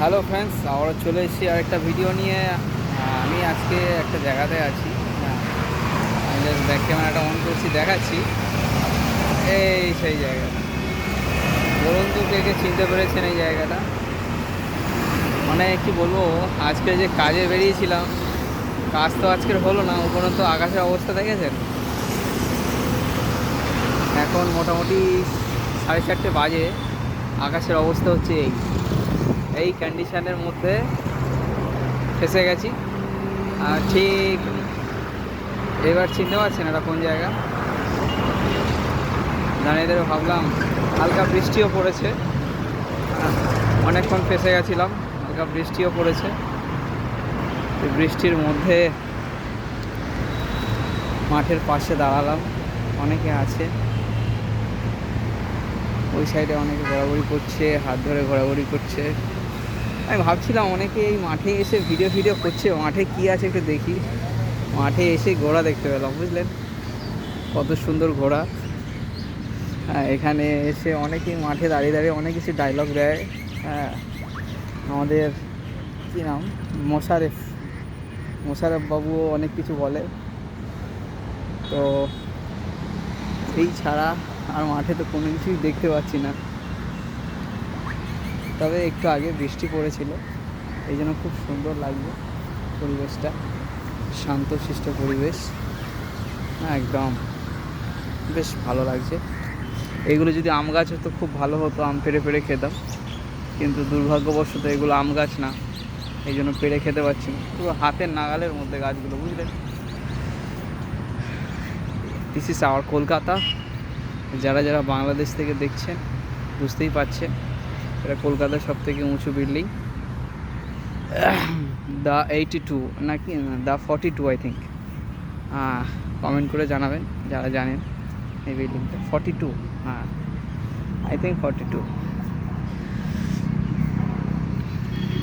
Hello friends আবারও চলে এসেছি আরেকটা ভিডিও নিয়ে। আমি আজকে একটা জায়গাতে আছি। আমি জাস্ট ব্যাক ক্যামেরাটা অন করছি, দেখাচ্ছি। এই সেই জায়গাটা। বলুন তো কে কে চিনতে পেরেছেন এই জায়গাটা? মানে কি বলব, আজকে যে কাজে বেরিয়েছিলাম, কাজ তো আজকের হলো না, উপরন্ত আকাশের অবস্থা দেখেছেন? এখন মোটামুটি সাড়ে চারটে বাজে, আকাশের অবস্থা হচ্ছে এই। এই কন্ডিশনের মধ্যে ফেসে গেছি। আর ঠিক এবার চিনতে পারছেন এটা কোন জায়গা? দাঁড়িয়ে দাঁড়িয়ে ভাবলাম হালকা বৃষ্টিও পড়েছে। অনেকক্ষণ ফেসে গেছিলাম, হালকা বৃষ্টিও পড়েছে। বৃষ্টির মধ্যে মাঠের পাশে দাঁড়ালাম। অনেকে আছে। ওই সাইডে অনেকে ঘোরাঘুরি করছে, হাত ধরে ঘোরাঘুরি করছে। আমি ভাবছিলাম অনেকে এই মাঠে এসে ভিডিও ভিডিও করছে, মাঠে কি আছে একটু দেখি। মাঠে এসে ঘোড়া দেখতে পেলাম, বুঝলেন? কত সুন্দর ঘোড়া। হ্যাঁ এখানে এসে অনেকেই মাঠে দাঁড়িয়ে দাঁড়িয়ে অনেক কিছু ডায়লগ দেয়। হ্যাঁ আমাদের কী নাম? মোশারেফ। মোশারেফ বাবুও অনেক কিছু বলে। তো এই ছাড়া আর মাঠে তো কোনো কিছুই দেখতে পাচ্ছি না। তবে একটু আগে বৃষ্টি পড়েছিল। এই জন্য খুব সুন্দর লাগবে পরিবেশটা। শান্তশিষ্ট পরিবেশ। হ্যাঁ একদম। বেশ ভালো লাগছে। এগুলো যদি আম গাছ হতো, খুব ভালো হতো, আম পেড়ে পেড়ে খেতাম। কিন্তু দুর্ভাগ্যবশত এগুলো আম গাছ না। এই জন্য পেড়ে খেতে পারছি না। পুরো হাতের নাগালের মধ্যে গাছগুলো বুঝলেন দিস ইস আওয়ার কলকাতা যারা যারা বাংলাদেশ থেকে দেখছেন, বুঝতেই পারছেন। এটা কলকাতার সব থেকে উঁচু বিল্ডিং দ্য এইটি টু নাকি? The forty two I think comment করে জানাবেন যারা জানেন এই বিল্ডিংটা ফর্টি টু হ্যাঁ। আই থিঙ্ক ফর্টি টু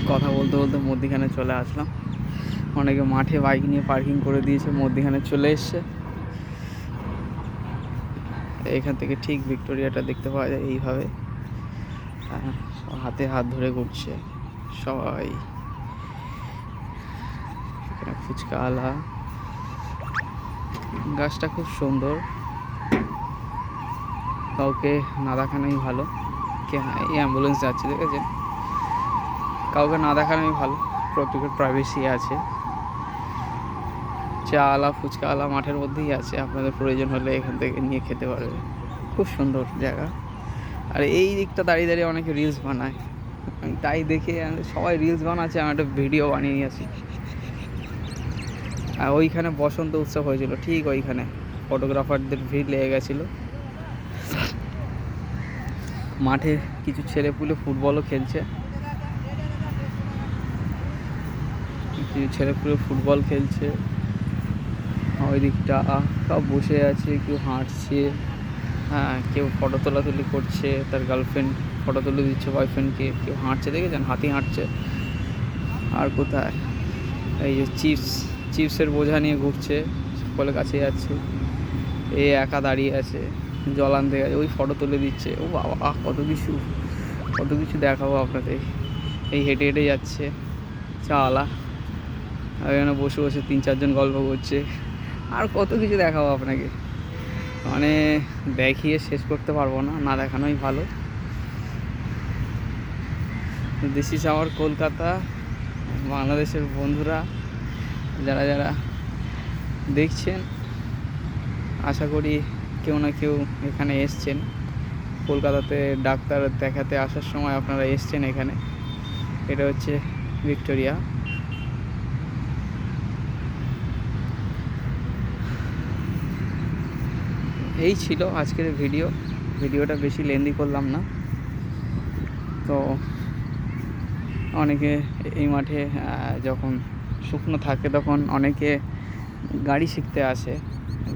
কথা বলতে বলতে মধ্যিখানে চলে আসলাম। অনেকে মাঠে বাইক নিয়ে পার্কিং করে দিয়েছে মধ্যিখানে চলে এসছে। এখান থেকে ঠিক ভিক্টোরিয়াটা দেখতে পাওয়া যায় এইভাবে। হ্যাঁ, হাতে হাত ধরে ঘুরছে। সবাই। ফুচকা আলা। গাছটা খুব সুন্দর। কাউকে না দেখানোই ভালো। কে এই অ্যাম্বুলেন্স যাচ্ছে, দেখেছেন? কাউকে না দেখানোই ভালো। প্রত্যেকের প্রাইভেসি আছে। চা আলা, ফুচকা আলা মাঠের মধ্যেই আছে। আপনাদের প্রয়োজন হলে এখান থেকে নিয়ে খেতে পারবে খুব সুন্দর জায়গা। আর এই দিকটা দাঁড়িয়ে দাঁড়িয়ে অনেকে রিলস বানায়। আমি তাই দেখে সবাই রিলস বানাচ্ছে, আমি একটা ভিডিও বানিয়ে নিয়েছি আর ওইখানে বসন্ত উৎসব হয়েছিল, ঠিক ওইখানে। ফটোগ্রাফারদের ভিড় লেগে গেছিল। মাঠে কিছু ছেলে পুলে ফুটবলও খেলছে। কিছু ছেলে পুলে ফুটবল খেলছে। ওই দিকটা সব বসে আছে, কেউ হাঁটছে। হ্যাঁ কেউ ফটো তোলাতুলি করছে, তার গার্লফ্রেন্ড ফটো তুলে দিচ্ছে বয়ফ্রেন্ডকে কেউ হাঁটছে, দেখেছেন? হাতি হাঁটছে। আর কোথায়? এই যে চিপস চিপসের বোঝা নিয়ে ঘুরছে সকলের কাছে যাচ্ছে এ একা দাঁড়িয়ে আছে, জল আনতে গেছে, ওই ফটো তুলে দিচ্ছে। ও বাবা কত কিছু কত কিছু দেখাবো আপনাদের। এই হেঁটে হেঁটে যাচ্ছে চাওয়ালা আর এখানে বসে বসে তিন চারজন গল্প করছে। আর কত কিছু দেখাবো আপনাকে। মানে দেখিয়ে শেষ করতে পারব না না দেখানোই ভালো। দিস ইজ আওয়ার কলকাতা, বাংলাদেশের বন্ধুরা, যারা যারা দেখছেন, আশা করি কেউ না কেউ এখানে এসছেন। কলকাতাতে ডাক্তার দেখাতে আসার সময় আপনারা এসছেন এখানে। এটা হচ্ছে ভিক্টোরিয়া। এই ছিল আজকের ভিডিও ভিডিওটা বেশি লেন্দি করলাম না। তো অনেকে এই মাঠে যখন শুকনো থাকে তখন অনেকে গাড়ি শিখতে আসে।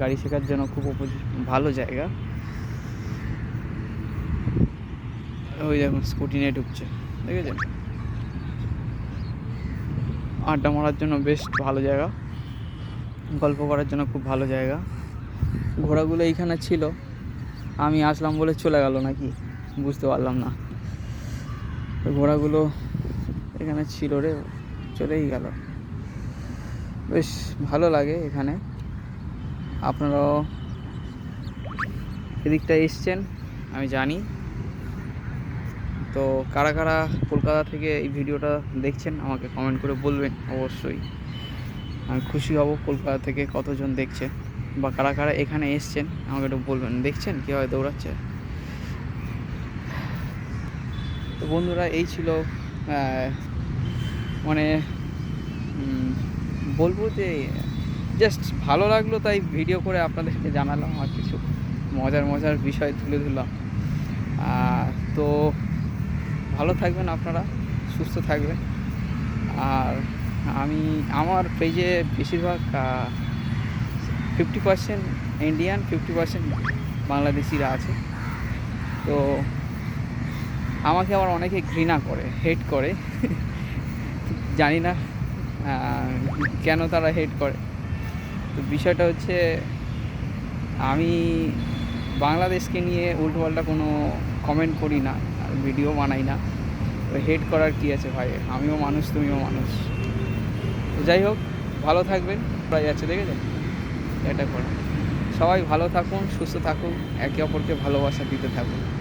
গাড়ি শেখার জন্য খুব ভালো জায়গা। ওই দেখুন স্কুটি নিয়ে ঢুকছে। ঠিক আছে আড্ডা মারার জন্য বেশ ভালো জায়গা। গল্প করার জন্য খুব ভালো জায়গা। ঘোড়াগুলো এইখানে ছিল। আমি আসলাম বলে চলে গেল নাকি? বুঝতে পারলাম না। ঘোড়াগুলো এখানে ছিল রে, চলেই গেল। বেশ, ভালো লাগে এখানে। আপনারাও এদিকটা এসছেন, আমি জানি। তো কারা কারা কলকাতা থেকে এই ভিডিওটা দেখছেন, আমাকে কমেন্ট করে বলবেন, অবশ্যই। আমি খুশি হব কলকাতা থেকে কতজন দেখছে। বা কারা কারা এখানে এসছেন, আমাকে একটু বলবেন। দেখছেন কীভাবে দৌড়াচ্ছে? তো বন্ধুরা, এই ছিল মানে বলব যে জাস্ট ভালো লাগল তাই ভিডিও করে আপনাদেরকে জানালাম আর কিছু মজার মজার বিষয় তুলে ধরলাম। তো ভালো থাকবেন আপনারা, সুস্থ থাকবেন। আর আমি, আমার পেজে বেশিরভাগ fifty percent Indian fifty percent বাংলাদেশিরা আছে। তো আমাকে আবার অনেকে ঘৃণা করে হেট করে। জানি না কেন তারা হেট করে। তো বিষয়টা হচ্ছে, আমি বাংলাদেশকে নিয়ে উল্টোপাল্টা কোনো কমেন্ট করি না, আর ভিডিও বানাই না। তো হেট করার কী আছে ভাই? আমিও মানুষ, তুমিও মানুষ। যাই হোক, ভালো থাকবেন। প্রায় যাচ্ছে দেখেছেন? এটা করে। সবাই ভালো থাকুন সুস্থ থাকুন একে অপরকে ভালোবাসা দিতে থাকুন।